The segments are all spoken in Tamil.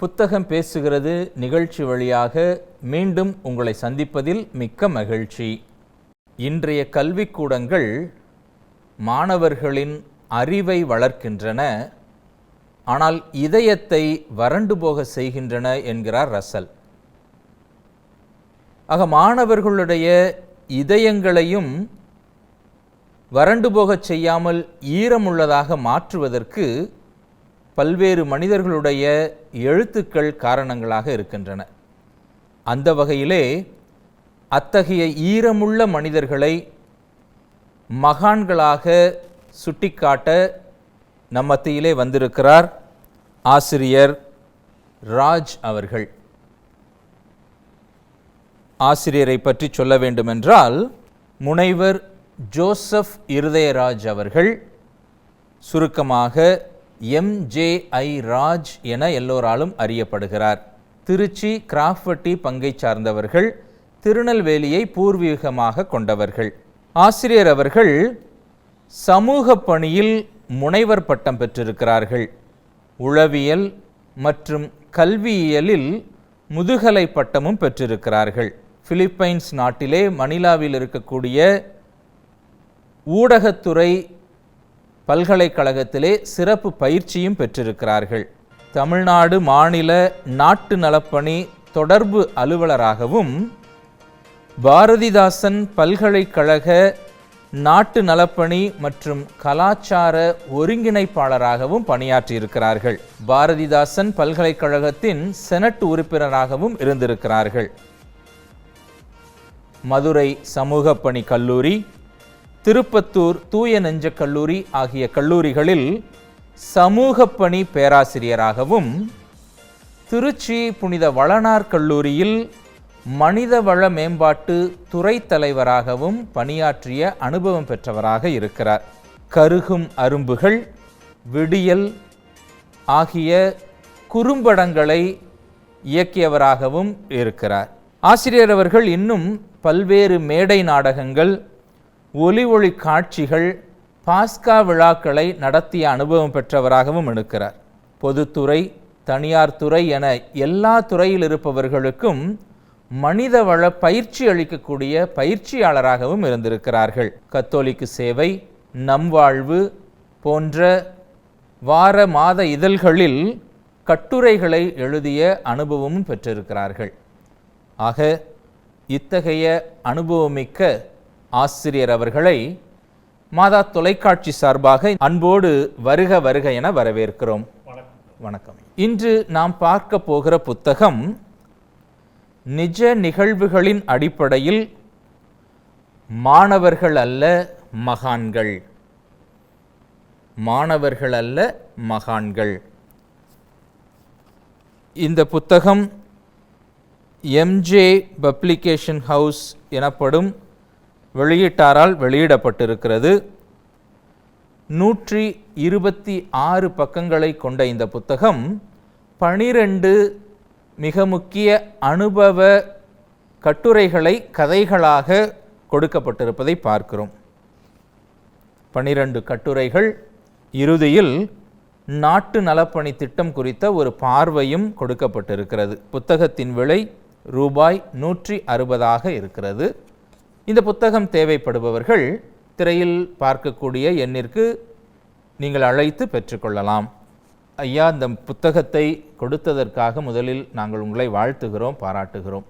புத்தகம் பேசுகிறது நிகழ்ச்சி வழியாக மீண்டும் உங்களை சந்திப்பதில் மிக்க மகிழ்ச்சி. இன்றைய கல்விக்கூடங்கள் மாணவர்களின் அறிவை வளர்க்கின்றன. ஆனால் இதயத்தை வறண்டு போக செய்கின்றன என்கிறார் ரசல். ஆக மாணவர்களுடைய இதயங்களையும் வறண்டு போகச் செய்யாமல் ஈரமுள்ளதாக மாற்றுவதற்கு பல்வேறு மனிதர்களுடைய எழுத்துக்கள் காரணங்களாக இருக்கின்றன. அந்த வகையிலே அத்தகைய ஈரமுள்ள மனிதர்களை மகான்களாக சுட்டிக்காட்ட நம்மத்தியிலே வந்திருக்கிறார் ஆசிரியர் ராஜ் அவர்கள். ஆசிரியரை பற்றி சொல்ல வேண்டுமென்றால் முனைவர் ஜோசப் இருதயராஜ் அவர்கள் சுருக்கமாக எம்ஜேஐ ராஜ் என எல்லோராலும் அறியப்படுகிறார். திருச்சி கிராஃப்டி பங்கை சார்ந்தவர்கள் திருநெல்வேலியை பூர்வீகமாக கொண்டவர்கள். ஆசிரியர் அவர்கள் சமூக பணியில் முனைவர் பட்டம் பெற்றிருக்கிறார்கள். உளவியல் மற்றும் கல்வியியலில் முதுகலை பட்டமும் பெற்றிருக்கிறார்கள். பிலிப்பைன்ஸ் நாட்டிலே மணிலாவில் இருக்கக்கூடிய ஊடகத்துறை பல்கலைக்கழகத்திலே சிறப்பு பயிற்சியும் பெற்றிருக்கிறார்கள். தமிழ்நாடு மாநில நாட்டு நலப்பணி தொடர்பு அலுவலராகவும் பாரதிதாசன் பல்கலைக்கழக நாட்டு நலப்பணி மற்றும் கலாச்சார ஒருங்கிணைப்பாளராகவும் பணியாற்றியிருக்கிறார்கள். பாரதிதாசன் பல்கலைக்கழகத்தின் செனட் உறுப்பினராகவும் இருந்திருக்கிறார்கள். மதுரை சமூக பணி கல்லூரி திருப்பத்தூர் தூய நெஞ்ச கல்லூரி ஆகிய கல்லூரிகளில் சமூக பணி பேராசிரியராகவும் திருச்சி புனித வளனார் கல்லூரியில் மனிதவள மேம்பாட்டு துறை தலைவராகவும் பணியாற்றிய அனுபவம் பெற்றவராக இருக்கிறார். கருகும் அரும்புகள் விடியல் ஆகிய குறும்படங்களை இயக்கியவராகவும் இருக்கிறார். ஆசிரியர் அவர்கள் இன்னும் பல்வேறு மேடை நாடகங்கள் ஒலி ஒளி காட்சிகள் பாஸ்கா விழாக்களை நடத்திய அனுபவம் பெற்றவராகவும் இருக்கிறார். பொதுத்துறை தனியார் துறை என எல்லா துறையில் இருப்பவர்களுக்கும் மனிதவள பயிற்சி அளிக்கக்கூடிய பயிற்சியாளராகவும் இருந்திருக்கிறார்கள். கத்தோலிக்கு சேவை நம் வாழ்வு போன்ற வார மாத இதழ்களில் கட்டுரைகளை எழுதிய அனுபவமும் பெற்றிருக்கிறார்கள். ஆக இத்தகைய அனுபவமிக்க ஆசிரியர் அவர்களை மாதா தொலைக்காட்சி சார்பாக அன்போடு வருக வருக என வரவேற்கிறோம். வணக்கம். இன்று நாம் பார்க்க போகிற புத்தகம் நிஜ நிகழ்வுகளின் அடிப்படையில் மாணவர்கள் அல்ல மகான்கள். மாணவர்கள் அல்ல மகான்கள். இந்த புத்தகம் எம்ஜே பப்ளிகேஷன் ஹவுஸ் எனப்படும் வெளியீட்டாரால் வெளியிடப்பட்டிருக்கிறது. நூற்றி இருபத்தி ஆறு பக்கங்களை கொண்ட இந்த புத்தகம் பனிரெண்டு மிக முக்கிய அனுபவ கட்டுரைகளை கதைகளாக கொடுக்கப்பட்டிருப்பதை பார்க்கிறோம். பனிரெண்டு கட்டுரைகள் இறுதியில் நாட்டு நலப்பணி திட்டம் குறித்த ஒரு பார்வையும் கொடுக்கப்பட்டிருக்கிறது. புத்தகத்தின் விலை ரூபாய் நூற்றி அறுபதாக இருக்கிறது. இந்த புத்தகம் தேவைப்படுபவர்கள் திரையில் பார்க்கக்கூடிய எண்ணிற்கு நீங்கள் அழைத்து பெற்றுக்கொள்ளலாம். ஐயா இந்த புத்தகத்தை கொடுத்ததற்காக முதலில் நாங்கள் உங்களை வாழ்த்துகிறோம் பாராட்டுகிறோம்.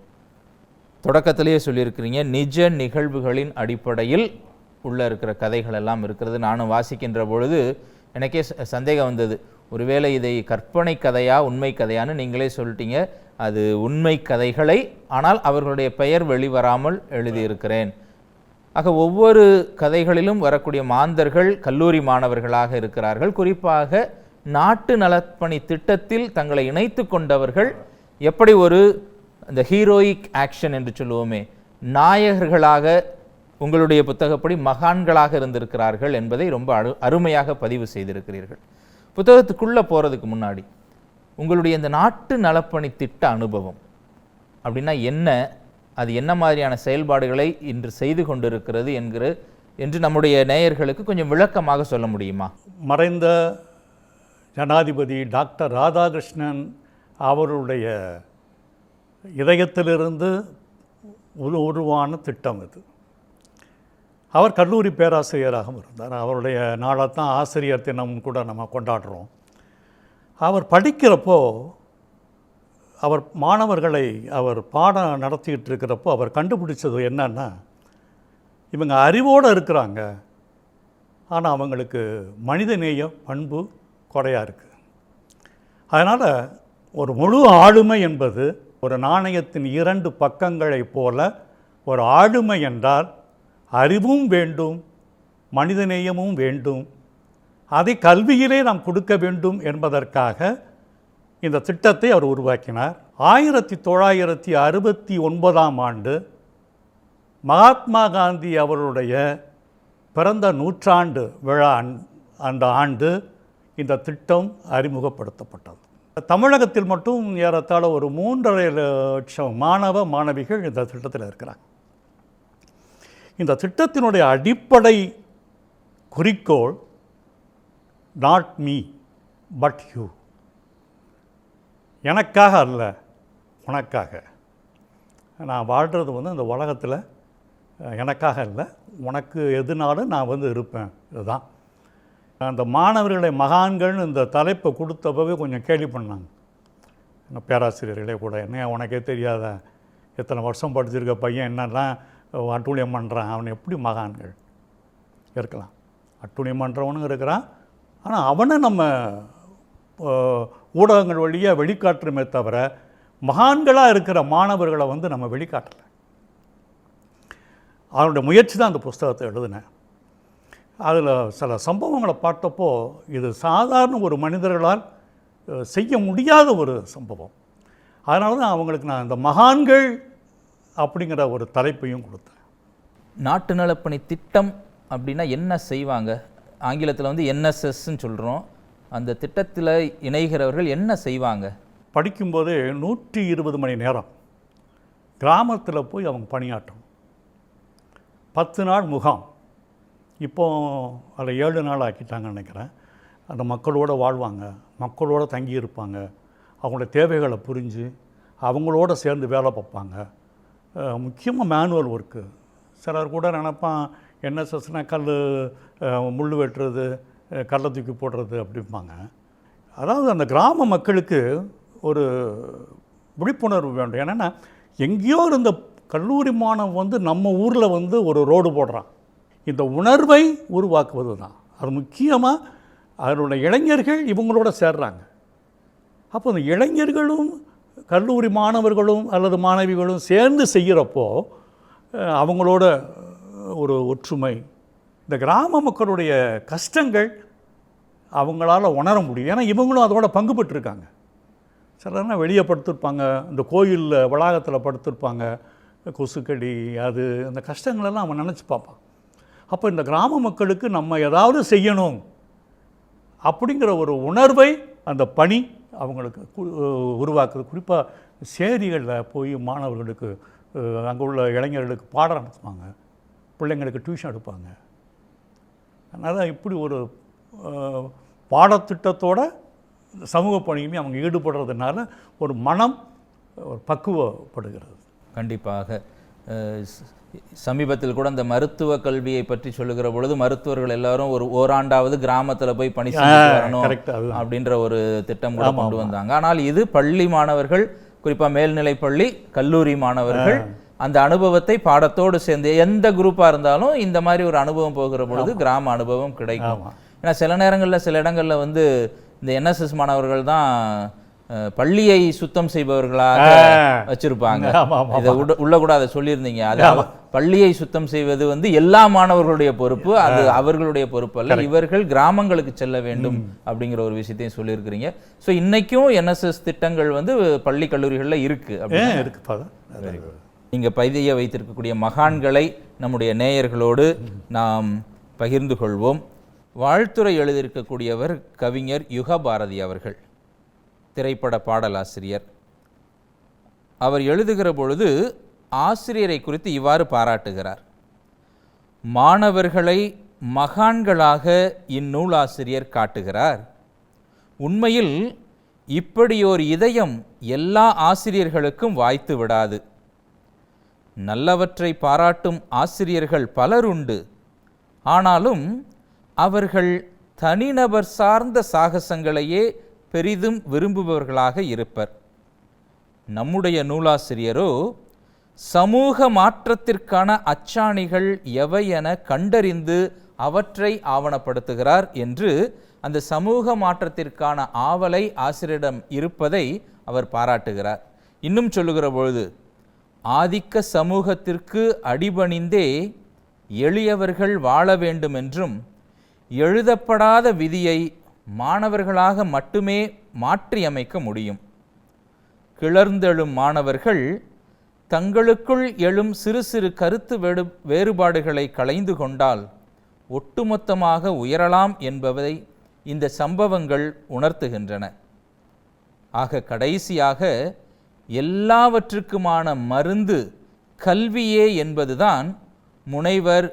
தொடக்கத்திலேயே சொல்லியிருக்கிறீங்க நிஜ நிகழ்வுகளின் அடிப்படையில் உள்ளே இருக்கிற கதைகள் எல்லாம் இருக்கிறது. நானும் வாசிக்கின்ற பொழுது எனக்கே ச- சந்தேகம் வந்தது. ஒருவேளை இதை கற்பனை கதையா உண்மை கதையான்னு நீங்களே சொல்லிட்டீங்க. அது உண்மை கதைகளை ஆனால் அவர்களுடைய பெயர் வெளிவராமல் எழுதியிருக்கிறேன். ஆக ஒவ்வொரு கதைகளிலும் வரக்கூடிய மாந்தர்கள் கல்லூரி மாணவர்களாக இருக்கிறார்கள். குறிப்பாக நாட்டு நலப்பணி திட்டத்தில் தங்களை இணைத்து கொண்டவர்கள் எப்படி ஒரு இந்த ஹீரோயிக் ஆக்ஷன் என்று சொல்லுவோமே நாயகர்களாக உங்களுடைய புத்தகப்படி மகான்களாக இருந்திருக்கிறார்கள் என்பதை ரொம்ப அரு அருமையாக பதிவு செய்திருக்கிறீர்கள். புத்தகத்துக்குள்ளே போகிறதுக்கு முன்னாடி உங்களுடைய இந்த நாட்டு நலப்பணி திட்ட அனுபவம் அப்படின்னா என்ன? அது என்ன மாதிரியான செயல்பாடுகளை இன்று செய்து கொண்டிருக்கிறது என்கிற என்று நம்முடைய நேயர்களுக்கு கொஞ்சம் விளக்கமாக சொல்ல முடியுமா? மறைந்த ஜனாதிபதி டாக்டர் ராதாகிருஷ்ணன் அவருடைய இதயத்திலிருந்து உருவான திட்டம் இது. அவர் கல்லூரி பேராசிரியராகவும் இருந்தார். அவருடைய நாளைத்தான் ஆசிரியர் தினம் கூட நம்ம கொண்டாடுறோம். அவர் படிக்கிறப்போ அவர் மாணவர்களை அவர் பாடம் நடத்திக்கிட்டு இருக்கிறப்போ அவர் கண்டுபிடிச்சது என்னன்னா இவங்க அறிவோடு இருக்கிறாங்க. ஆனால் அவங்களுக்கு மனிதநேய பண்பு குறையாக இருக்குது அதனால் ஒரு முழு ஆளுமை என்பது ஒரு நாணயத்தின் இரண்டு பக்கங்களைப் போல ஒரு ஆளுமை என்றால் அறிவும் வேண்டும் மனிதநேயமும் வேண்டும் அதை கல்வியிலே நாம் கொடுக்க வேண்டும் என்பதற்காக இந்த திட்டத்தை அவர் உருவாக்கினார். ஆயிரத்தி தொள்ளாயிரத்தி அறுபத்தி ஒன்பதாம் ஆண்டு மகாத்மா காந்தி அவருடைய பிறந்த நூற்றாண்டு விழா அந் அந்த ஆண்டு இந்த திட்டம் அறிமுகப்படுத்தப்பட்டது. தமிழகத்தில் மட்டும் ஏறத்தாழ ஒரு மூன்றரை லட்சம் மாணவ மாணவிகள் இந்த திட்டத்தில் இருக்கிறாங்க. இந்த திட்டத்தினுடைய அடிப்படை குறிக்கோள் நாட் மீ பட் யூ எனக்காக அல்ல உனக்காக. நான் வாழ்கிறது வந்து இந்த உலகத்தில் எனக்காக இல்லை உனக்கு எதுனாலும் நான் வந்து இருப்பேன். இதுதான். அந்த மாணவர்களை மகான்கள்னு இந்த தலைப்பை கொடுத்தப்பவே கொஞ்சம் கேலி பண்ணாங்க. எங்கள் பேராசிரியர்களே கூட என்ன உனக்கே தெரியாத? எத்தனை வருஷம் படிச்சிருக்க பையன் என்னெல்லாம் அட்டூழியம் பண்ணுறான் அவன் எப்படி மகான்கள்? இருக்கலாம். அட்டூழியம் பண்ணுறவனும் இருக்கிறான் ஆனால் அவனை நம்ம ஊடகங்கள் வழியாக வெளிக்காட்டுறமே தவிர மகான்களாக இருக்கிற மாணவர்களை வந்து நம்ம வெளிக்காட்டலை. அவனுடைய முயற்சி தான் அந்த புஸ்தகத்தை எழுதினேன். அதில் சில சம்பவங்களை பார்த்தப்போ இது சாதாரண ஒரு மனிதர்களால் செய்ய முடியாத ஒரு சம்பவம். அதனால தான் அவங்களுக்கு நான் இந்த மகான்கள் அப்படிங்கிற ஒரு தலைப்பையும் கொடுத்தேன். நாட்டு நலப்பணி திட்டம் அப்படின்னா என்ன செய்வாங்க? ஆங்கிலத்தில் வந்து என்எஸ்எஸ்ன்னு சொல்கிறோம் அந்த திட்டத்தில் இணைகிறவர்கள் என்ன செய்வாங்க? படிக்கும்போது நூற்றி இருபது மணி நேரம் கிராமத்தில் போய் அவங்க பணியாற்றணும். பத்து நாள் முகாம். இப்போ அதில் ஏழு நாள் ஆக்கிட்டாங்கன்னு நினைக்கிறேன். அந்த மக்களோட வாழ்வாங்க மக்களோட தங்கி இருப்பாங்க அவங்களோட தேவைகளை புரிஞ்சு அவங்களோட சேர்ந்து வேலை பார்ப்பாங்க. முக்கியமாக மேனுவல் ஒர்க்கு சிலர் கூட நினப்பான் என்எஸ்எஸ்னால் கல் முள் வெட்டுறது கல்லை தூக்கி போடுறது அப்படிம்பாங்க. அதாவது அந்த கிராம மக்களுக்கு ஒரு விழிப்புணர்வு வேண்டும். என்னென்னா எங்கேயோ இருந்த கல்லூரி மாணவன் வந்து நம்ம ஊரில் வந்து ஒரு ரோடு போடுறான். இந்த உணர்வை உருவாக்குவது தான். அது முக்கியமாக அதனுடைய இளைஞர்கள் இவங்களோட சேர்றாங்க. அப்போ அந்த இளைஞர்களும் கல்லூரி மாணவர்களும் அல்லது மாணவிகளும் சேர்ந்து செய்கிறப்போ அவங்களோட ஒரு ஒற்றுமை. இந்த கிராம மக்களுடைய கஷ்டங்கள் அவங்களால உணர முடியும். ஏன்னா இவங்களும் அதோட பங்கு பெற்றிருக்காங்க சிலர்னா வெளியே படுத்திருப்பாங்க இந்த கோயிலில் வளாகத்தில் படுத்திருப்பாங்க. கொசுக்கடி அது அந்த கஷ்டங்களெல்லாம் அவன் நினச்சி பார்ப்பான். அப்போ இந்த கிராம மக்களுக்கு நம்ம ஏதாவது செய்யணும் அப்படிங்கிற ஒரு உணர்வை அந்த பணி அவங்களுக்கு உருவாக்குது. குறிப்பாக சேரிகளில் போய் மாணவர்களுக்கு அங்கே உள்ள இளைஞர்களுக்கு பாடம் நடத்துவாங்க. பிள்ளைங்களுக்கு டியூஷன் எடுப்பாங்க. அதனால் இப்படி ஒரு பாடத்திட்டத்தோட சமூக பணியுமே அவங்க ஈடுபடுறதுனால ஒரு மனம் ஒரு பக்குவப்படுகிறது. கண்டிப்பாக. சமீபத்தில் கூட அந்த மருத்துவ கல்வியை பற்றி சொல்லுகிற பொழுது மருத்துவர்கள் எல்லாரும் ஒரு ஓராண்டாவது கிராமத்துல போய் பணி வரணும் அப்படின்ற ஒரு திட்டம் கூட கொண்டு வந்தாங்க. ஆனால் இது பள்ளி மாணவர்கள் குறிப்பா மேல்நிலை பள்ளி கல்லூரி மாணவர்கள் அந்த அனுபவத்தை பாடத்தோடு சேர்ந்து எந்த குரூப்பா இருந்தாலும் இந்த மாதிரி ஒரு அனுபவம் போகிற பொழுது கிராம அனுபவம் கிடைக்கும். ஏன்னா சில நேரங்கள்ல சில இடங்கள்ல வந்து இந்த என்எஸ்எஸ் மாணவர்கள் தான் பள்ளியை சுத்தம் செய்பவர்களாக. வச்சிருப்பாங்க. இதை உள்ள கூட அதை சொல்லியிருந்தீங்க. அது பள்ளியை சுத்தம் செய்வது வந்து எல்லா மாணவர்களுடைய பொறுப்பு அது அவர்களுடைய பொறுப்பு அல்ல. இவர்கள் கிராமங்களுக்கு செல்ல வேண்டும் அப்படிங்கிற ஒரு விஷயத்தையும் சொல்லியிருக்கிறீங்க. ஸோ இன்னைக்கும் என்எஸ்எஸ் திட்டங்கள் வந்து பள்ளி கல்லூரிகளில் இருக்கு அப்படி ஏன் நீங்கள் பைதைய வைத்திருக்கக்கூடிய மகான்களை நம்முடைய நேயர்களோடு நாம் பகிர்ந்து கொள்வோம். வாழ்த்துரை எழுதியிருக்கக்கூடியவர் கவிஞர் யுகபாரதி அவர்கள் திரைப்பட பாடலாசிரியர். அவர் எழுதுகிற பொழுது ஆசிரியரை குறித்து இவ்வாறு பாராட்டுகிறார். மாணவர்களை மகான்களாக இந்நூலாசிரியர் காட்டுகிறார். உண்மையில் இப்படியோர் இதயம் எல்லா ஆசிரியர்களுக்கும் வாய்த்து விடாது. நல்லவற்றை பாராட்டும் ஆசிரியர்கள் பலருண்டு ஆனாலும் அவர்கள் தனிநபர் சார்ந்த சாகசங்களையே பெரிதும் விரும்புபவர்களாக இருப்பர். நம்முடைய நூலாசிரியரோ சமூக மாற்றத்திற்கான அச்சாணிகள் எவை என கண்டறிந்து அவற்றை ஆவணப்படுத்துகிறார் என்று அந்த சமூக மாற்றத்திற்கான ஆவலை ஆசிரியரிடம் இருப்பதை அவர் பாராட்டுகிறார். இன்னும் சொல்லுகிற பொழுது ஆதிக்க சமூகத்திற்கு அடிபணிந்தே எளியவர்கள் வாழ வேண்டும் என்றும் எழுதப்படாத விதியை மாணவர்களாக மட்டுமே மாற்றியமைக்க முடியும். கிளர்ந்தெழும் மாணவர்கள் தங்களுக்குள் எழும் சிறு சிறு கருத்து வேடு வேறுபாடுகளை களைந்து கொண்டால் ஒட்டுமொத்தமாக உயரலாம் என்பதை இந்த சம்பவங்கள் உணர்த்துகின்றன. ஆக கடைசியாக எல்லாவற்றுக்குமான மருந்து கல்வியே என்பதுதான் முனைவர்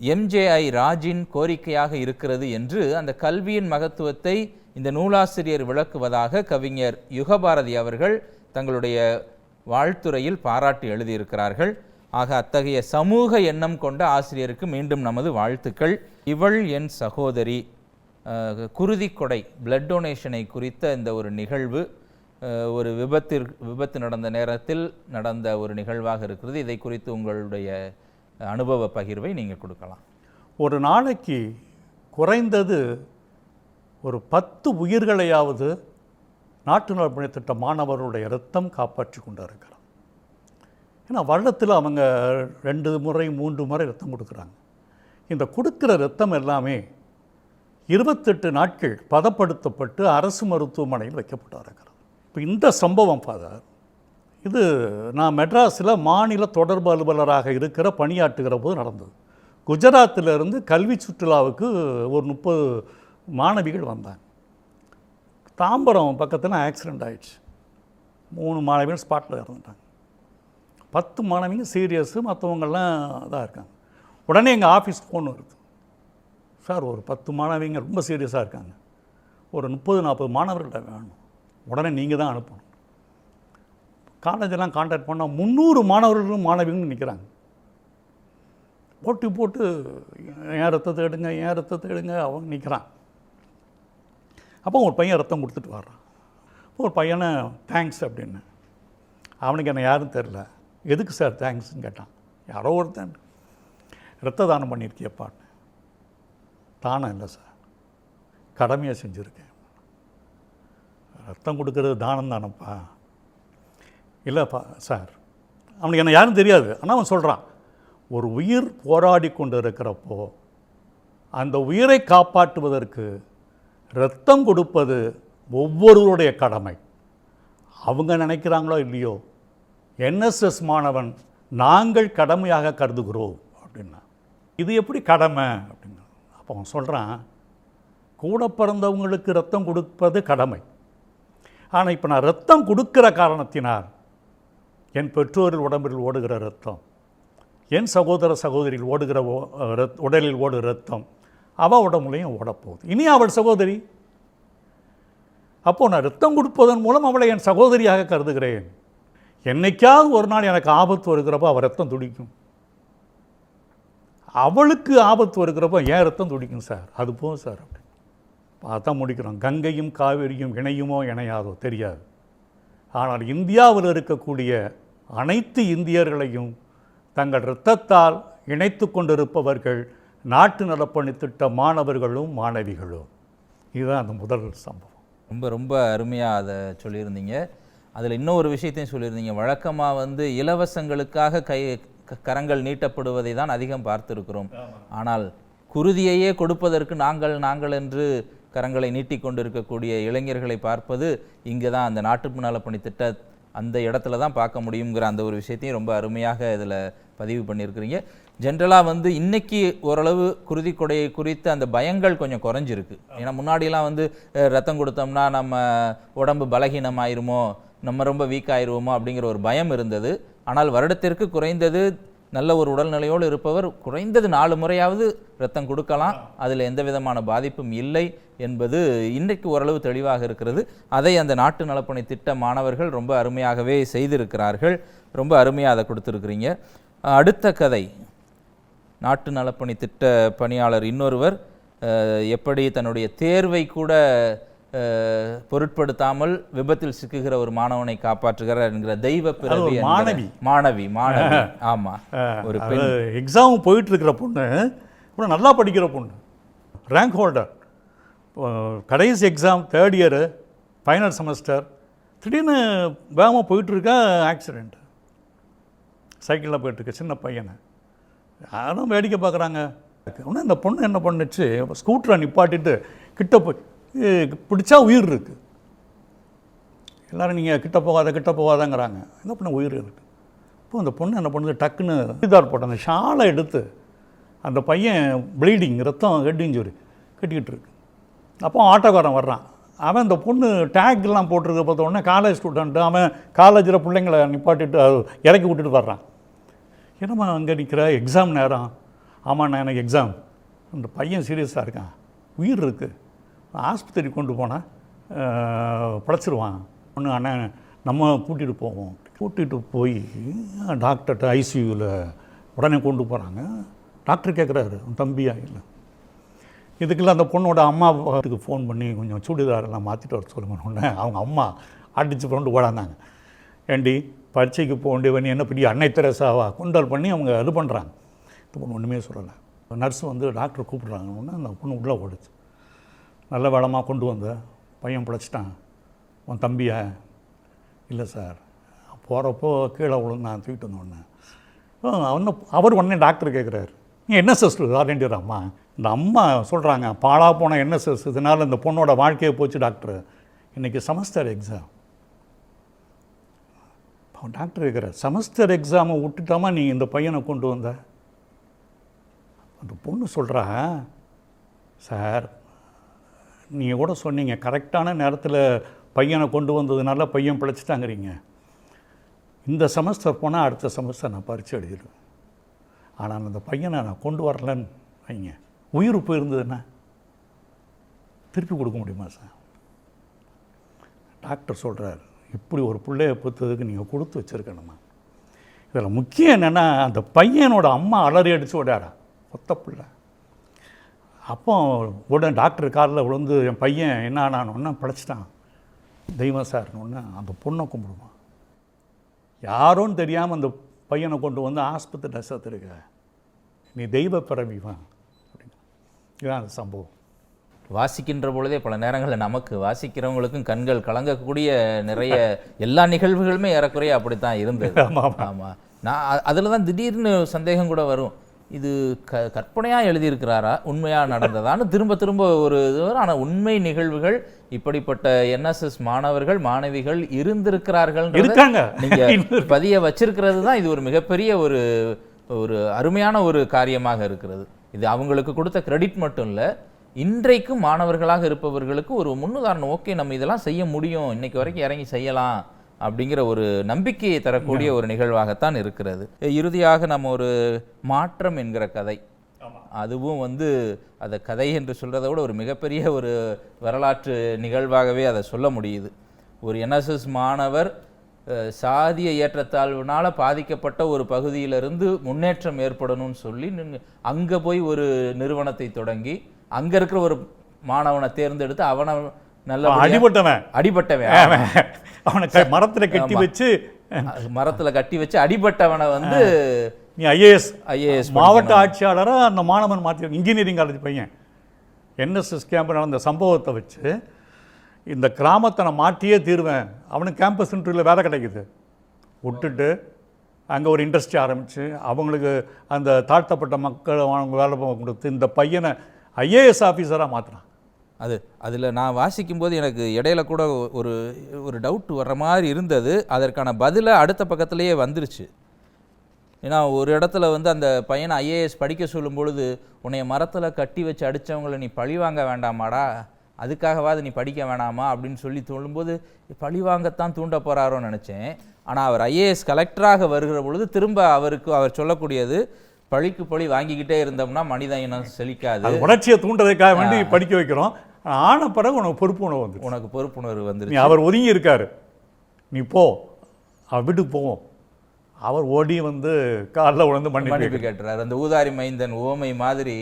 எம்ஜேஐ ராஜின் கோரிக்கையாக இருக்கிறது என்று அந்த கல்வியின் மகத்துவத்தை இந்த நூலாசிரியர் விளக்குவதாக கவிஞர் யுகபாரதி அவர்கள் தங்களுடைய வாழ்த்துறையில் பாராட்டி எழுதியிருக்கிறார்கள். ஆக அத்தகைய சமூக எண்ணம் கொண்ட ஆசிரியருக்கு மீண்டும் நமது வாழ்த்துக்கள். இவள் என் சகோதரி அஹ், குருதிக் கொடை பிளட் டொனேஷனை குறித்த இந்த ஒரு நிகழ்வு. ஒரு விபத்தில் விபத்து நடந்த நேரத்தில் நடந்த ஒரு நிகழ்வாக இருக்கிறது. இதை குறித்து உங்களுடைய அனுபவ பகிர்வை நீங்கள் கொடுக்கலாம். ஒரு நாளைக்கு குறைந்தது ஒரு பத்து உயிர்களையாவது நாட்டு நலப்பணி திட்ட மாணவர்களுடைய ரத்தம் காப்பாற்றி கொண்டு இருக்கிறார் ஏன்னா வருடத்தில் அவங்க ரெண்டு முறை மூன்று முறை ரத்தம் கொடுக்குறாங்க. இந்த கொடுக்குற ரத்தம் எல்லாமே இருபத்தெட்டு நாட்கள் பதப்படுத்தப்பட்டு அரசு மருத்துவமனையில் வைக்கப்பட்டு இருக்கிறார் இப்போ இந்த சம்பவம் ஃபாதர் இது நான் மெட்ராஸில் மாநில தொடர்பு அலுவலராக இருக்கிற பணியாற்றுகிற போது நடந்தது. குஜராத்திலிருந்து கல்வி சுற்றுலாவுக்கு ஒரு முப்பது மாணவிகள் வந்தாங்க. தாம்பரம் பக்கத்தில் ஆக்சிடெண்ட் ஆகிடுச்சு மூணு மாணவிகள் ஸ்பாட்டில் இறந்துட்டாங்க. பத்து மாணவிங்க சீரியஸு மற்றவங்கெல்லாம் இதாக இருக்காங்க. உடனே எங்கள் ஆஃபீஸ் ஃபோன் வருது. சார் ஒரு பத்து மாணவிங்க ரொம்ப சீரியஸாக இருக்காங்க. ஒரு முப்பது நாற்பது மாணவர்கள்ட்ட வேணும். உடனே நீங்கள் தான் அனுப்பணும். காலேஜெல்லாம் காண்டாக்ட் பண்ணால் முந்நூறு மாணவர்களும் மாணவிகளும் நிற்கிறாங்க போட்டி போட்டு என் ரத்தத்தை எடுங்க என் ரத்தத்தை எடுங்க? அவன் நிற்கிறான் அப்போ ஒரு பையன் ரத்தம் கொடுத்துட்டு வர்றான். ஒரு பையனை தேங்க்ஸ் அப்படின்னு. அவனுக்கு என்ன யாரும் தெரில எதுக்கு சார் தேங்க்ஸ்ன்னு கேட்டான். யாரோ ஒருத்தன். ரத்த தானம் பண்ணியிருக்கியப்பான்னு. தானம் இல்லை சார். கடமையாக செஞ்சுருக்கேன். ரத்தம் கொடுக்கறது தானம் தானப்பா? இல்லைப்பா சார். அவனுக்கு என்ன யாரும் தெரியாது. ஆனால் அவன் சொல்கிறான் ஒரு உயிர் போராடி கொண்டு இருக்கிறப்போ அந்த உயிரை காப்பாற்றுவதற்கு ரத்தம் கொடுப்பது ஒவ்வொருவருடைய கடமை. அவங்க நினைக்கிறாங்களோ இல்லையோ என்எஸ்எஸ் மாணவன் நாங்கள் கடமையாக கருதுகிறோம். அப்படின்னா இது எப்படி கடமை? அப்படின்னா அப்போ அவன் சொல்கிறான் கூட பிறந்தவங்களுக்கு ரத்தம் கொடுப்பது கடமை. ஆனால் இப்போ நான் ரத்தம் கொடுக்கிற காரணத்தினால் என் பெற்றோரில் உடம்பில் ஓடுகிற ரத்தம் என் சகோதர சகோதரியில் ஓடுகிற ஓ- ரத்- உடலில் ஓடுகிற ரத்தம் அவள் உடம்புலையும் ஓடப்போகுது. இனி அவள் சகோதரி? அப்போது நான் ரத்தம் கொடுப்பதன் மூலம் அவளை என் சகோதரியாக கருதுகிறேன். என்னைக்காவது ஒரு நாள் எனக்கு ஆபத்து வருகிறப்போ அவள் ரத்தம் துடிக்கும். அவளுக்கு ஆபத்து வருகிறப்போ ஏன் ரத்தம் துடிக்கும் சார். அது போதும் சார் அப்படி. பார்த்தா முடிக்கிறோம். கங்கையும் காவிரியும் இணையுமோ இணையாதோ தெரியாது. ஆனால் இந்தியாவில் இருக்கக்கூடிய அனைத்து இந்தியர்களையும் தங்கள் இரத்தத்தால் இணைத்து கொண்டிருப்பவர்கள் நாட்டு நலப்பணி திட்ட மாணவர்களும் மாணவிகளும். இதுதான் அந்த முதல் சம்பவம். ரொம்ப ரொம்ப அருமையாக அதை சொல்லியிருந்தீங்க. அதில் இன்னொரு விஷயத்தையும் சொல்லியிருந்தீங்க. வழக்கமாக வந்து இலவசங்களுக்காக கை க- கரங்கள் நீட்டப்படுவதை தான் அதிகம் பார்த்திருக்கிறோம். ஆனால் குருதியையே கொடுப்பதற்கு நாங்கள் நாங்கள் என்று கரங்களை நீட்டிக் கொண்டிருக்கக்கூடிய இளைஞர்களை பார்ப்பது இங்கே தான் அந்த நாட்டு நலப்பணி திட்ட அந்த இடத்துல தான் பார்க்க முடியுங்கிற அந்த ஒரு விஷயத்தையும் ரொம்ப அருமையாக இதில் பதிவு பண்ணியிருக்கிறீங்க. ஜென்ரலாக வந்து இன்னைக்கு ஓரளவு குருதி கொடையை குறித்து அந்த பயங்கள் கொஞ்சம் குறைஞ்சிருக்கு. ஏன்னா முன்னாடிலாம் வந்து ரத்தம் கொடுத்தோம்னா நம்ம உடம்பு பலகீனம் ஆயிருமோ நம்ம ரொம்ப வீக் ஆயிடுவோமோ அப்படிங்கிற ஒரு பயம் இருந்தது. ஆனால் வருடத்திற்கு குறைந்தது நல்ல ஒரு உடல்நிலையோடு இருப்பவர் குறைந்தது நாலு முறையாவது ரத்தம் கொடுக்கலாம். அதில் எந்த விதமான பாதிப்பும் இல்லை என்பது இன்றைக்கு ஓரளவு தெளிவாக இருக்கிறது. அதை அந்த நாட்டு நலப்பணி திட்ட மாணவர்கள் ரொம்ப அருமையாகவே செய்திருக்கிறார்கள். ரொம்ப அருமையாக அதை கொடுத்துருக்குறீங்க. அடுத்த கதை. நாட்டு நலப்பணி திட்ட பணியாளர் இன்னொருவர் எப்படி தன்னுடைய தேர்வை கூட பொருட்படுத்தாமல் விபத்தில் சிக்குகிற ஒரு மாணவனை காப்பாற்றுகிறார் என்கிற தெய்வ பிறவி மாணவி. மாணவி மாணவி. ஆமா. ஒரு எக்ஸாம் போயிட்டு இருக்கிற பொண்ணு கூட நல்லா படிக்கிற பொண்ணு ரேங்க் ஹோல்டர் கடைசி exam third year final semester திடீர்னு வேகமாக போயிட்டுருக்கா ஆக்சிடெண்ட் சைக்கிளில் போயிட்டுருக்கு சின்ன பையனை. யாரும் வேடிக்கை பார்க்குறாங்க. உடனே இந்த பொண்ணு என்ன பண்ணுச்சு? ஸ்கூட்டரை நிப்பாட்டிட்டு கிட்ட போய் "ஏ, பிடிச்சா உயிர் இருக்குது எல்லோரும் நீங்கள் கிட்ட போகாத கிட்ட போகாதங்கிறாங்க. என்ன பண்ண உயிர் இருக்குது இப்போ அந்த பொண்ணு என்ன பண்ணுது? டக்குன்னு சுடிதார் போட்ட அந்த ஷாலை எடுத்து அந்த பையன் ப்ளீடிங் ரத்தம் ஹெட் இன்ஜுரி கட்டிக்கிட்டு இருக்கு. அப்போ ஆட்டோக்காரன் வர்றான். அவன் இந்த பொண்ணு டேக்லாம் போட்டிருக்க பார்த்த உடனே காலேஜ் ஸ்டூடெண்ட்டு அவன் காலேஜில் பிள்ளைங்களை நிப்பாட்டிட்டு இறக்கி விட்டுட்டு வர்றான். என்னம்மா அங்கே நிற்கிற எக்ஸாம் நேரம். ஆமாண்ணா எனக்கு எக்ஸாம் அந்த பையன் சீரியஸாக இருக்கான். உயிர் இருக்குது ஆஸ்பத்திரி கொண்டு போனால் பிழைச்சிருவான் ஒன்று அண்ணன் நம்ம கூட்டிகிட்டு போவோம். கூட்டிகிட்டு போய் டாக்டர்கிட்ட ஐசியூவில் உடனே கொண்டு போகிறாங்க டாக்டர் கேட்குறாரு உன் தம்பியா? இல்லை. இதுக்கெல்லாம் அந்த பொண்ணோட அம்மா ஃபோன் பண்ணி கொஞ்சம் சுடிதாரெல்லாம் மாற்றிட்டு வர சொல்லுங்க. உடனே அவங்க அம்மா அடித்து கொண்டு ஓடாந்தாங்க. ஏண்டி பரீட்சைக்கு போக வேண்டியவன் என்ன பெரிய அன்னை தெரசாவா? கொண்டால் பண்ணி அவங்க இது பண்ணுறாங்க இந்த பொண்ணு ஒன்றுமே சொல்லலை. நர்ஸ் வந்து டாக்டர் கூப்பிட்றாங்க. ஒன்று அந்த பொண்ணு உள்ளே ஓடுச்சு. நல்ல வளமாக கொண்டு வந்த பையன் பிழைச்சிட்டான். உன் தம்பியா? இல்லை சார். போகிறப்போ கீழே விழுந்தான் தூக்கிட்டு வந்தோடனே அவனு அவர் உடனே டாக்டர் கேட்குறாரு நீ என்எஸ்எஸ் வாலண்டியர் அம்மா இந்த அம்மா சொல்கிறாங்க பாழா போன என்எஸ்எஸ் இதனால் இந்த பொண்ணோட வாழ்க்கையை போச்சு டாக்டர். இன்றைக்கி செமஸ்டர் எக்ஸாம். அவன் டாக்டர் இருக்கிற செமஸ்டர் எக்ஸாமை விட்டுட்டாமா நீ இந்த பையனை கொண்டு வந்த? அந்த பொண்ணு சொல்கிறா சார் நீங்கள் கூட சொன்னீங்க கரெக்டான நேரத்தில் பையனை கொண்டு வந்ததுனால பையன் பிழைச்சிட்டாங்கிறீங்க. இந்த செமஸ்டர் போனால் அடுத்த செமஸ்டர் நான் பரீட்சை எழுதிடுவேன். ஆனால் அந்த பையனை நான் கொண்டு வரலன்னு வைங்க. உயிர் போயிருந்ததுன்னா திருப்பி கொடுக்க முடியுமா சார்? டாக்டர் சொல்கிறார் இப்படி ஒரு பிள்ளைய பொறுத்ததுக்கு நீங்கள் கொடுத்து வச்சுருக்கணுமா? இதில் முக்கியம் என்னென்னா அந்த பையனோட அம்மா அலறி அடித்து விடாடா ஒத்த பிள்ளை. அப்போ உடனே டாக்டர் காலில் விழுந்து என் பையன் என்ன ஆனான்னு பிழைச்சிட்டான். தெய்வம் சார்னு ஒன்று அந்த பொண்ணை கும்பிடுவான். யாரோன்னு தெரியாமல் அந்த பையனை கொண்டு வந்து ஆஸ்பத்திரியில் சேர்த்துருக்க நீ தெய்வ பிறவிவான் அப்படின்னு இதுதான் அந்த சம்பவம். வாசிக்கின்ற பொழுதே பல நேரங்களில் நமக்கு வாசிக்கிறவங்களுக்கும் கண்கள் கலங்கக்கூடிய நிறைய எல்லா நிகழ்வுகளுமே ஏறக்குறைய அப்படித்தான் இருந்தது. ஆமாம் ஆமாம் ஆமா. நான் அதுல தான் திடீர்னு சந்தேகம் கூட வரும். இது க கற்பனையா எழுதியிருக்கிறாரா? உண்மையா நடந்ததான்னு திரும்ப திரும்ப ஒரு இது ஆனால் உண்மை நிகழ்வுகள் இப்படிப்பட்ட என்எஸ்எஸ் மாணவர்கள் மாணவிகள் இருந்திருக்கிறார்கள் இருக்காங்க. நீங்க பதிய வச்சிருக்கிறது தான் இது ஒரு மிகப்பெரிய ஒரு ஒரு அருமையான ஒரு காரியமாக இருக்கிறது. இது அவங்களுக்கு கொடுத்த கிரெடிட் மட்டும் இல்ல இன்றைக்கும் மாணவர்களாக இருப்பவர்களுக்கு ஒரு முன்னுதாரணம். ஓகே நம்ம இதெல்லாம் செய்ய முடியும். இன்னைக்கு வரைக்கும் இறங்கி செய்யலாம். அப்படிங்கிற ஒரு நம்பிக்கையை தரக்கூடிய ஒரு நிகழ்வாகத்தான் இருக்கிறது. இறுதியாக நம்ம ஒரு மாற்றம் என்கிற கதை. அதுவும் வந்து அதை கதை என்று சொல்றதை விட ஒரு மிகப்பெரிய ஒரு வரலாற்று நிகழ்வாகவே அதை சொல்ல முடியுது. ஒரு என்எஸ்எஸ் மாணவர் சாதிய ஏற்றத்தாழ்வுனால பாதிக்கப்பட்ட ஒரு பகுதியிலிருந்து முன்னேற்றம் ஏற்படணும்னு சொல்லி அங்க போய் ஒரு நிறுவனத்தை தொடங்கி அங்க இருக்கிற ஒரு மாணவனை தேர்ந்தெடுத்து அவனை நல்ல அடிபட்டவன். அடிபட்டவன் அவன் மரத்துல கட்டி வச்சு. மரத்துல கட்டி வச்சு அடிபட்டவனை வந்து நீ ஐஏஎஸ் ஐஏஎஸ் மாவட்ட ஆட்சியாளராக அந்த மாணவன் மாற்றி இன்ஜினியரிங் காலேஜ் பையன். என்எஸ்எஸ் கேம்ப் நடந்த சம்பவத்தை வச்சு இந்த கிராமத்தை நான் மாற்றியே தீருவேன். அவனுக்கு கேம்பஸ் இன்டர்வியூவில் வேலை கிடைக்குது. விட்டுட்டு அங்கே ஒரு இண்டஸ்ட்ரி ஆரம்பித்து அவங்களுக்கு அந்த தாழ்த்தப்பட்ட மக்கள் அவங்க வேலை கொடுத்து இந்த பையனை ஐஏஎஸ் ஆஃபீஸராக மாற்றுறான் அது அதில் நான் வாசிக்கும்போது எனக்கு இடையில கூட ஒரு ஒரு டவுட் வர்ற மாதிரி இருந்தது. அதற்கான பதிலை அடுத்த பக்கத்துலேயே வந்துருச்சு. ஏன்னா ஒரு இடத்துல வந்து அந்த பையனை ஐஏஎஸ் படிக்க சொல்லும் பொழுது உன்னைய மரத்தில் கட்டி வச்சு அடித்தவங்களை நீ பழி வாங்க வேண்டாமாடா? அதுக்காகவாது நீ படிக்க வேணாமா? அப்படின்னு சொல்லி சொல்லும்போது பழி வாங்கத்தான் தூண்ட போகிறாரோன்னு நினச்சேன். ஆனால் அவர் ஐஏஎஸ் கலெக்டராக வருகிற பொழுது திரும்ப அவருக்கு அவர் சொல்லக்கூடியது பழிக்கு பழி வாங்கிக்கிட்டே இருந்தோம்னா மனித இனம் செழிக்காது. உணர்ச்சியை தூண்டுறதுக்காக வேண்டி படிக்க வைக்கிறோம். ஆன பிறகு உனக்கு பொறுப்பு உணவு வந்து உனக்கு பொறுப்புணர்வு வந்துருச்சு. நீ அவர் ஒதுங்கி இருக்காரு நீ போ. அவர் வீட்டுக்கு போவோம். அவர் ஓடி வந்து காலில் உணர்ந்து மன்னிப்பு கேட்டுறாரு. அந்த ஊதாரி மைந்தன் ஓமை மாதிரி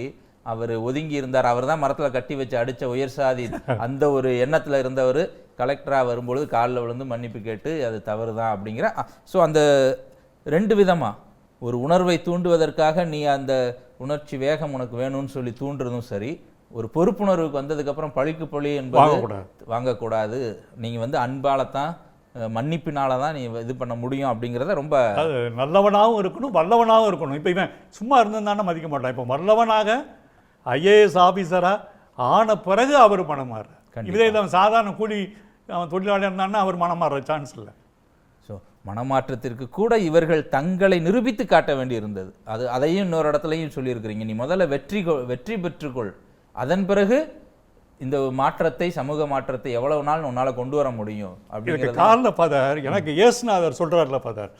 அவர் ஒதுங்கி இருந்தார் அவர் தான் மரத்தில் கட்டி வச்சு அடிச்ச உயர் சாதி அந்த ஒரு எண்ணத்தில் இருந்தவர் கலெக்டராக வரும்பொழுது காலில் விழுந்து மன்னிப்பு கேட்டு அது தவறு தான் அப்படிங்கிற ஸோ அந்த ரெண்டு விதமா ஒரு உணர்வை தூண்டுவதற்காக நீ அந்த உணர்ச்சி வேகம் உனக்கு வேணும்னு சொல்லி தூண்டுறதும் சரி ஒரு பொறுப்புணர்வுக்கு வந்ததுக்கப்புறம் பழிக்கு பழி என்பது வாங்கக்கூடாது. நீங்கள் வந்து அன்பாலத்தான் அஹ், மன்னிப்பினால தான் நீ இது பண்ண முடியும் அப்படிங்கிறத ரொம்ப நல்லவனாகவும் இருக்கணும் வல்லவனாகவும் இருக்கணும். இப்போ இவன் சும்மா இருந்திருந்தானே மதிக்க மாட்டான். இப்போ வல்லவனாக ஐஏஎஸ் ஆஃபீஸராக ஆன பிறகு அவர் மனம் கண்டிப்பா. இதே அவன் சாதாரண கூலி அவன் தொழிலாளியாக இருந்தான்னா அவர் மனம் மாறுற சான்ஸ் இல்லை. ஸோ மனமாற்றத்திற்கு கூட இவர்கள் தங்களை நிரூபித்து காட்ட வேண்டியிருந்தது. அது அதையும் இன்னொரு இடத்துலையும் சொல்லியிருக்கிறீங்க. நீ முதல்ல வெற்றி வெற்றி பெற்றுக்கொள். அதன் பிறகு இந்த மாற்றத்தை சமூக மாற்றத்தை எவ்வளவு நாள் உன்னால கொண்டு வர முடியும் அப்படிங்கிறது காலில் பதர் எனக்கு இயேசுநாதர் சொல்கிறார்ல பதர்.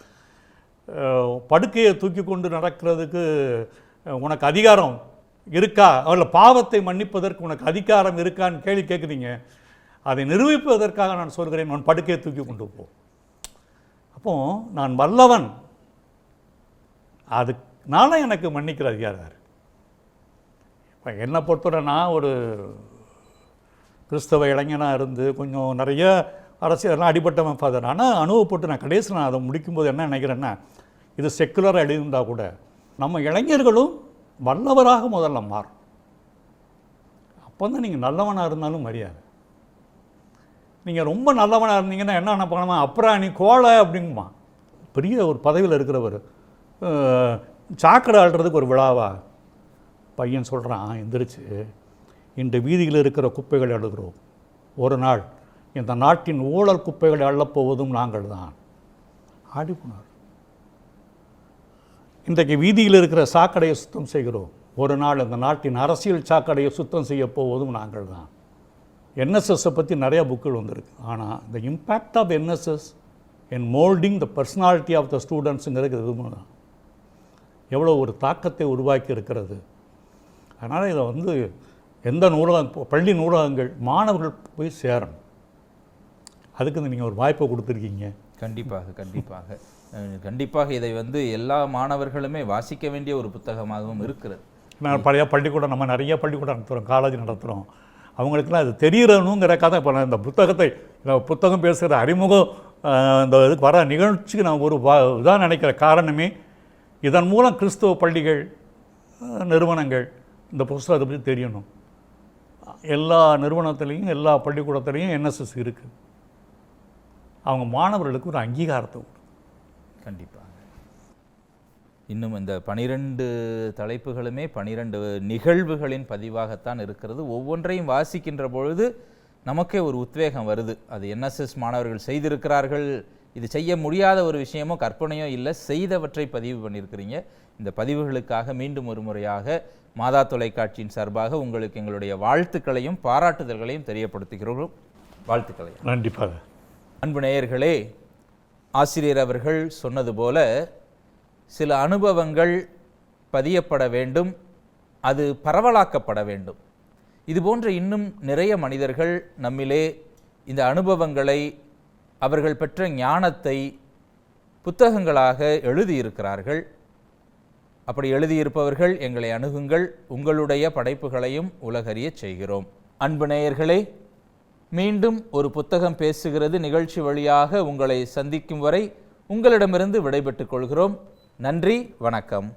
படுக்கையை தூக்கி கொண்டு நடக்கிறதுக்கு உனக்கு அதிகாரம் இருக்கா? அவள பாவத்தை மன்னிப்பதற்கு உனக்கு அதிகாரம் இருக்கான்னு கேள்வி கேட்குறீங்க அதை நிரூபிப்பதற்காக நான் சொல்கிறேன் உன் படுக்கையை தூக்கி கொண்டு போ. அப்போ நான் வல்லவன். அதுனால எனக்கு மன்னிக்கிற அதிகாரம். இப்போ என்னை பொறுத்தவரை நான் ஒரு கிறிஸ்தவ இளைஞனாக இருந்து கொஞ்சம் நிறைய அரசியலாம் அடிபட்டவன் ஃபாதர் ஆனால் அனுபவப்பட்டு நான் கடைசியில் நான் அதை முடிக்கும்போது என்ன நினைக்கிறேன்னா இது செக்குலராக எழுதியிருந்தால் கூட நம்ம இளைஞர்களும் வல்லவராக முதல்ல மாறும். அப்போ தான் நீங்கள் நல்லவனாக இருந்தாலும் மரியாதை. நீங்கள் ரொம்ப நல்லவனாக இருந்தீங்கன்னா என்ன நினைப்பாங்கன்னா அப்புறம் நீ கோழை அப்படிங்குமா பெரிய ஒரு பதவியில் இருக்கிறவர் சாக்கடை ஆள்றதுக்கு ஒரு விழாவா? பையன் சொல்கிறான் எந்திரிச்சு. இந்த வீதியில் இருக்கிற குப்பைகளை அழுகிறோம். ஒரு நாள் இந்த நாட்டின் ஊழல் குப்பைகளை அள்ளப்போவதும் நாங்கள் தான். ஆடி போனார். இன்றைக்கு வீதியில் இருக்கிற சாக்கடையை சுத்தம் செய்கிறோம். ஒரு நாள் இந்த நாட்டின் அரசியல் சாக்கடையை சுத்தம் செய்ய போவதும் நாங்கள் தான். என்எஸ்எஸ்ஸை பற்றி நிறைய புக்குகள் வந்திருக்கு. ஆனால் இந்த impact of NSS in moulding the personality of the ஸ்டூடெண்ட்ஸுங்கிறது எதுவும் தான் எவ்வளோ ஒரு தாக்கத்தை உருவாக்கி இருக்கிறது. அதனால் இதை வந்து எந்த நூலகம் பள்ளி நூலகங்கள் மாணவர்கள் போய் சேரணும். அதுக்கு நீங்கள் ஒரு வாய்ப்பை கொடுத்துருக்கீங்க. கண்டிப்பாக கண்டிப்பாக. கண்டிப்பாக இதை வந்து எல்லா மாணவர்களுமே வாசிக்க வேண்டிய ஒரு புத்தகமாகவும் இருக்கிறது. நான் பழைய பள்ளிக்கூடம் நம்ம நிறைய பள்ளிக்கூடம் நடத்துகிறோம் காலேஜ் நடத்துகிறோம் அவங்களுக்குலாம் அது தெரியணுங்கிற கதை இப்போ நான் இந்த புத்தகத்தை இந்த புத்தகம் பேசுகிற அறிமுகம் இந்த இதுக்கு வர நிகழ்ச்சிக்கு நான் ஒரு இதாக நினைக்கிற காரணமே இதன் மூலம் கிறிஸ்துவ பள்ளிகள் நிறுவனங்கள் இந்த புஸ்தகத்தை பற்றி தெரியணும். எல்லா நிறுவனத்துலேயும் எல்லா பள்ளிக்கூடத்துலேயும் என்எஸ்எஸ் இருக்குது அவங்க மாணவர்களுக்கு ஒரு அங்கீகாரத்தை கொடுக்கும். கண்டிப்பாக இன்னும் இந்த பனிரெண்டு தலைப்புகளுமே பனிரெண்டு நிகழ்வுகளின் பதிவாகத்தான் இருக்கிறது. ஒவ்வொன்றையும் வாசிக்கின்ற பொழுது நமக்கே ஒரு உத்வேகம் வருது. அது என்எஸ்எஸ் மாணவர்கள் செய்திருக்கிறார்கள். இது செய்ய முடியாத ஒரு விஷயமோ கற்பனையோ இல்லை செய்தவற்றை பதிவு பண்ணியிருக்கிறீங்க. இந்த பதிவுகளுக்காக மீண்டும் ஒரு முறையாக மாதா தொலைக்காட்சியின் சார்பாக உங்களுக்கு எங்களுடைய வாழ்த்துக்களையும் பாராட்டுதல்களையும் தெரியப்படுத்துகிறோம். வாழ்த்துக்களை. கண்டிப்பாக. அன்பு நேயர்களே ஆசிரியர் அவர்கள் சொன்னது போல சில அனுபவங்கள் பதியப்பட வேண்டும் அது பரவலாக்கப்பட வேண்டும். இது போன்ற இன்னும் நிறைய மனிதர்கள் நம்மிலே இந்த அனுபவங்களை அவர்கள் பெற்ற ஞானத்தை புத்தகங்களாக எழுதியிருக்கிறார்கள். அப்படி எழுதியிருப்பவர்கள் எங்களை அணுகுங்கள் உங்களுடைய படைப்புகளையும் உலகறியச் செய்கிறோம். அன்பு நேயர்களே மீண்டும் ஒரு புத்தகம் பேசுகிறது. நிகழ்ச்சி வழியாக உங்களை சந்திக்கும் வரை உங்களிடமிருந்து விடைபெற்றுக் கொள்கிறோம். நன்றி வணக்கம்.